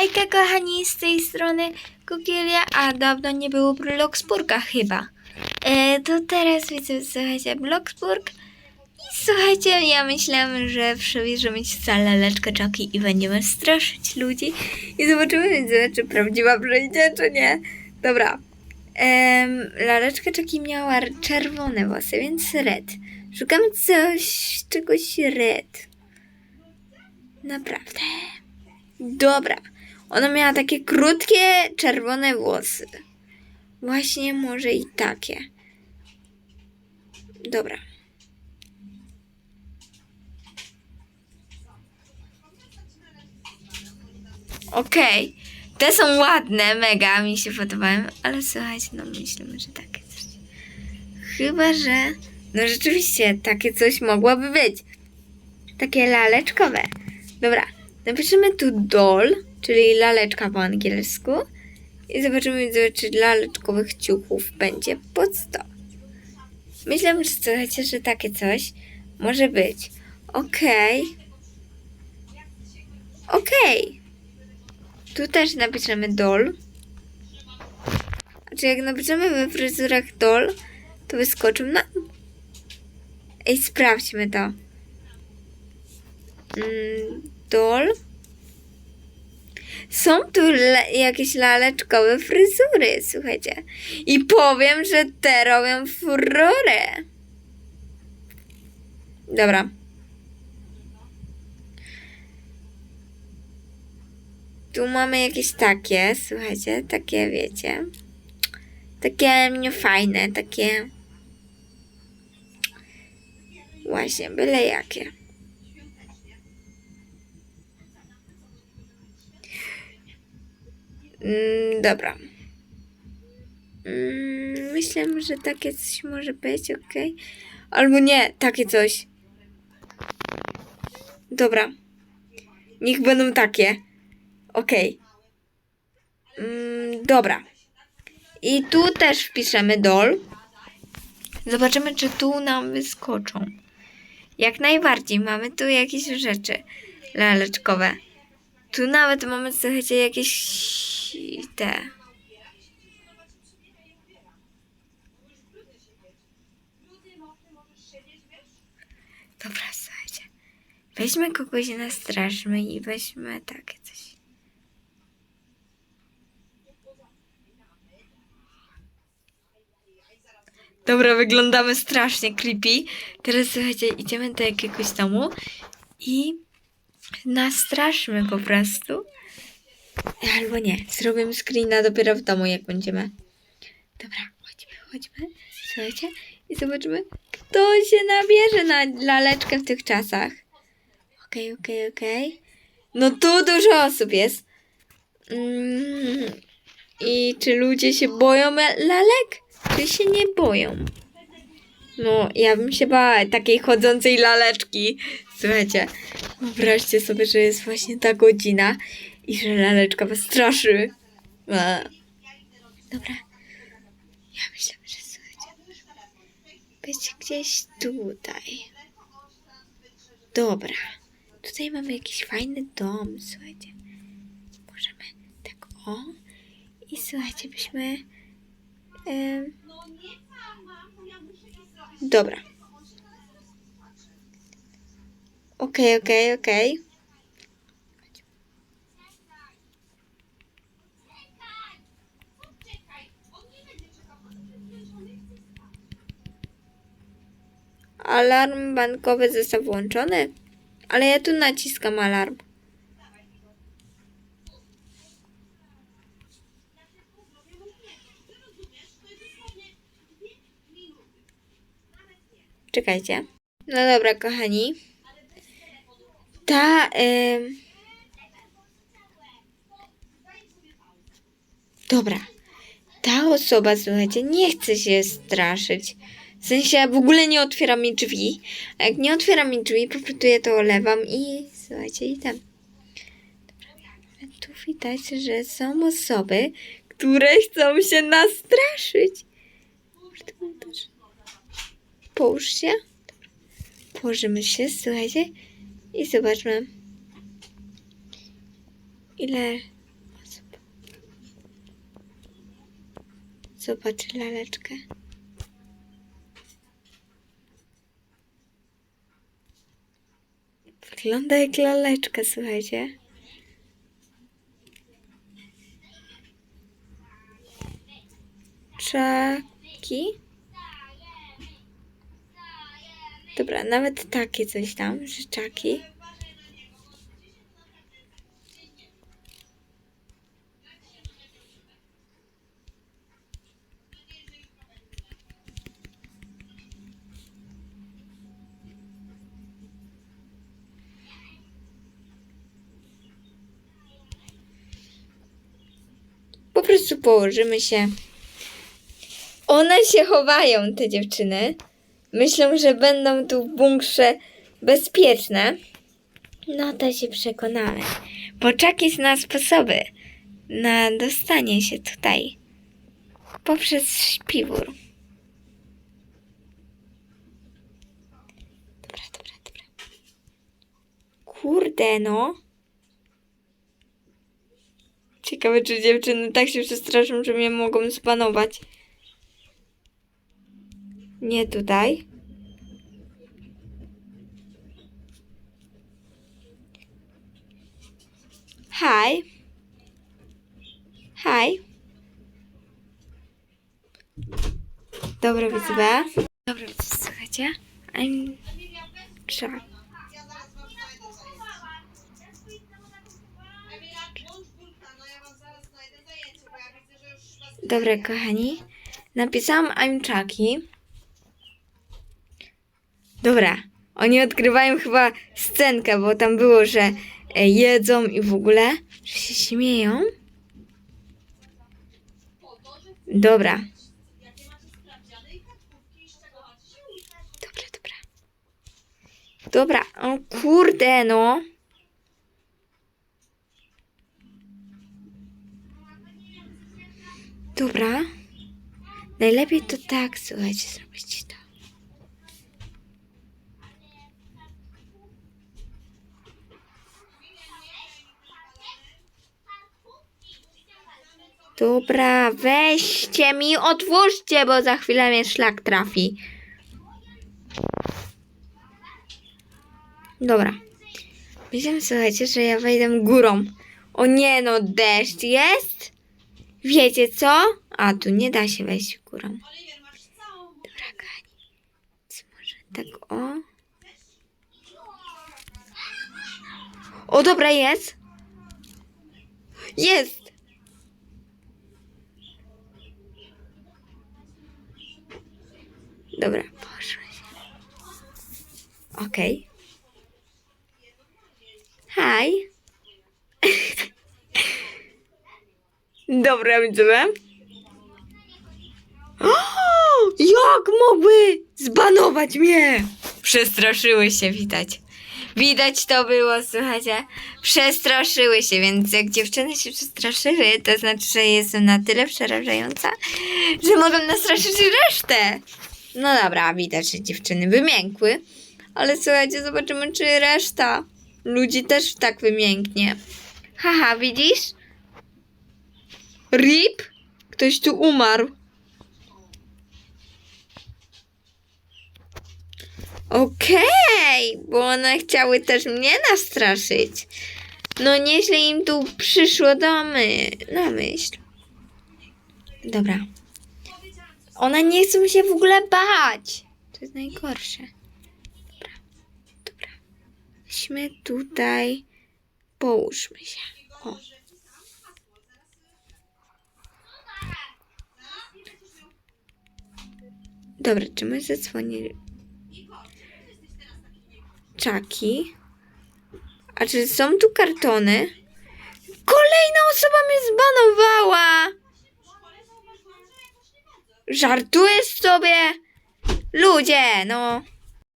Hejka kochani, z tej strony Kukielia, a dawno nie było Bloxburga chyba. E, to teraz widzę, słuchajcie, Bloxburg. I słuchajcie, ja myślałam, że przybierzemy się za laleczkę Chucky i będziemy straszyć ludzi. I zobaczymy, czy prawdziwa przyjdzie, czy nie. Dobra. Em, laleczka Chucky miała czerwone włosy, więc red. Szukamy coś, czegoś red. Naprawdę. Dobra. Ona miała takie krótkie, czerwone włosy. Właśnie może i takie. Dobra. Okej. Te są ładne, mega mi się podobają, ale słuchajcie, no myślimy, że takie coś. Chyba, że. No rzeczywiście, takie coś mogłoby być. Takie laleczkowe. Dobra, napiszemy tu doll, czyli laleczka po angielsku. I zobaczymy, czy laleczkowych ciuchów będzie pod 100. Myślę, że słuchajcie, że takie coś może być. Okej. Okej. Tu też napiszemy doll. Znaczy jak napiszemy we fryzurach doll, to wyskoczą nam. Ej, sprawdźmy to. Mm, doll. Są tu le- jakieś laleczkowe fryzury, słuchajcie. I powiem, że te robią furorę. Dobra. Tu mamy jakieś takie, słuchajcie, takie wiecie. Takie niefajne, takie. Właśnie, byle jakie. Mm, dobra. Mm, myślę, że takie coś może być, ok? Albo nie, takie coś. Dobra. Niech będą takie. Okej. Mm, dobra. I tu też wpiszemy dol. Zobaczymy, czy tu nam wyskoczą. Jak najbardziej. Mamy tu jakieś rzeczy laleczkowe. Tu nawet mamy, słuchajcie, jakieś te. Dobra, słuchajcie. Weźmy kogoś i nastraszmy i weźmy takie coś. Dobra, wyglądamy strasznie creepy. Teraz słuchajcie, idziemy do jakiegoś domu i nastraszmy po prostu. Albo nie, zrobimy screena dopiero w domu, jak będziemy. Dobra, chodźmy, chodźmy. Słuchajcie, i zobaczymy, kto się nabierze na laleczkę w tych czasach. Okej, okej, okej. No tu dużo osób jest. Mm, I czy ludzie się boją lalek? Czy się nie boją? No, ja bym się bała takiej chodzącej laleczki. Słuchajcie, wyobraźcie sobie, że jest właśnie ta godzina i że laleczka was straszy. A. Dobra. Ja myślę, że słuchajcie, być gdzieś tutaj. Dobra. Tutaj mamy jakiś fajny dom, słuchajcie. Możemy tak o. I słuchajcie, byśmy... em, Dobra. Okej, okej, okej. Alarm bankowy został włączony, ale ja tu naciskam alarm. Czekajcie. No dobra, kochani. Ta. Dobra. Ta osoba, słuchajcie, nie chce się straszyć. W sensie w ogóle nie otwiera mi drzwi. A jak nie otwiera mi drzwi, po prostu ja to olewam i słuchajcie, i tam. Dobra. Tu widać, że są osoby, które chcą się nastraszyć. Połóż się. Położymy się, słuchajcie. I zobaczmy, ile osób zobaczy laleczkę. Wygląda jak laleczka, słuchajcie. Czaki. Dobra, nawet takie coś tam, że czaki. Po prostu położymy się. One się chowają, te dziewczyny. Myślą, że będą tu w bunkrze bezpieczne. No to się przekonamy. Bo czaki zna sposoby na dostanie się tutaj poprzez śpiwór. Dobra, dobra, dobra. Kurde, no. Ciekawe, czy dziewczyny tak się przestraszą, że mnie mogą zbanować. Nie tutaj. Hi. Hi. Dobra, widzowie. Dobra, widzowie, słuchajcie. I'm Chuck. Dobra, kochani. Napisałam I'm Chucky. Dobra. Oni odgrywają chyba scenkę, bo tam było, że e, jedzą i w ogóle, że się śmieją. Dobra. Dobra, dobra. Dobra, o kurde, no. Dobra. Najlepiej to tak, słuchajcie, zrobić to. Dobra, weźcie mi, otwórzcie, bo za chwilę mnie szlak trafi. Dobra. Myślę, słuchajcie, że ja wejdę górą. O nie, no deszcz jest? Wiecie co? A, tu nie da się wejść górą. Dobra, kochani. Więc może tak o. O, dobra, jest. Jest. Dobra, poszło się. Okej. Hi. Dobra, widzowie. O, jak mogły zbanować mnie? Przestraszyły się, widać. Widać to było, słuchajcie. Przestraszyły się, więc jak dziewczyny się przestraszyły, to znaczy, że jestem na tyle przerażająca, że mogą nastraszyć resztę. No dobra, widać, że dziewczyny wymiękły. Ale słuchajcie, zobaczymy, czy reszta ludzi też tak wymięknie. Haha, widzisz? Rip? Ktoś tu umarł. Okej, bo one chciały też mnie nastraszyć. No nieźle im tu przyszło do my, na myśl. Dobra. One nie chcą się w ogóle bać. To jest najgorsze. Weźmy tutaj. Połóżmy się. O. Dobra, czy my zadzwonili? Czaki. A czy są tu kartony? Kolejna osoba mnie zbanowała! Żartujesz sobie? Ludzie, no.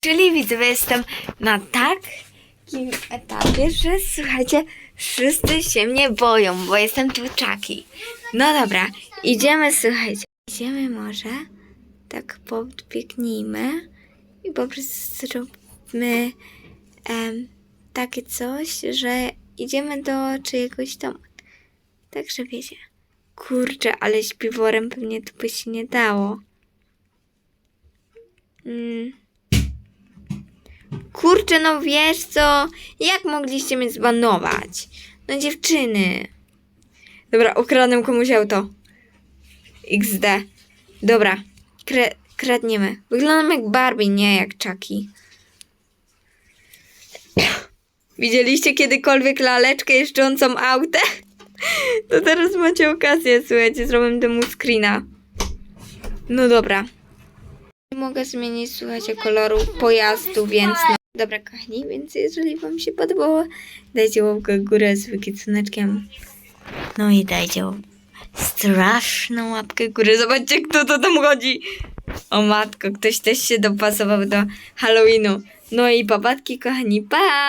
Czyli widzę, jestem na takim etapie, że słuchajcie, wszyscy się mnie boją, bo jestem tu czaki. No dobra, idziemy, słuchajcie. Idziemy może, tak podbiegnijmy i po prostu zróbmy em, takie coś, że idziemy do czyjegoś domu. Także wiecie, Kurczę, ale śpiworem pewnie to by się nie dało. Mm. Kurczę, no wiesz co? Jak mogliście mnie zbanować? No dziewczyny. Dobra, ukradłem komuś auto. XD. Dobra, kre- kradniemy. Wyglądam jak Barbie, nie jak Chucky. Widzieliście kiedykolwiek laleczkę jeżdżącą autem? To teraz macie okazję, słuchajcie, zrobię temu screena. No dobra. Nie mogę zmienić, słuchajcie, koloru pojazdu, więc no. Dobra, kochani, więc jeżeli wam się podobało, dajcie łapkę w górę z wykicunaczkiem. No i dajcie straszną łapkę w górę. Zobaczcie, kto to tam chodzi. O matko, ktoś też się dopasował do Halloweenu. No i babatki, kochani, pa!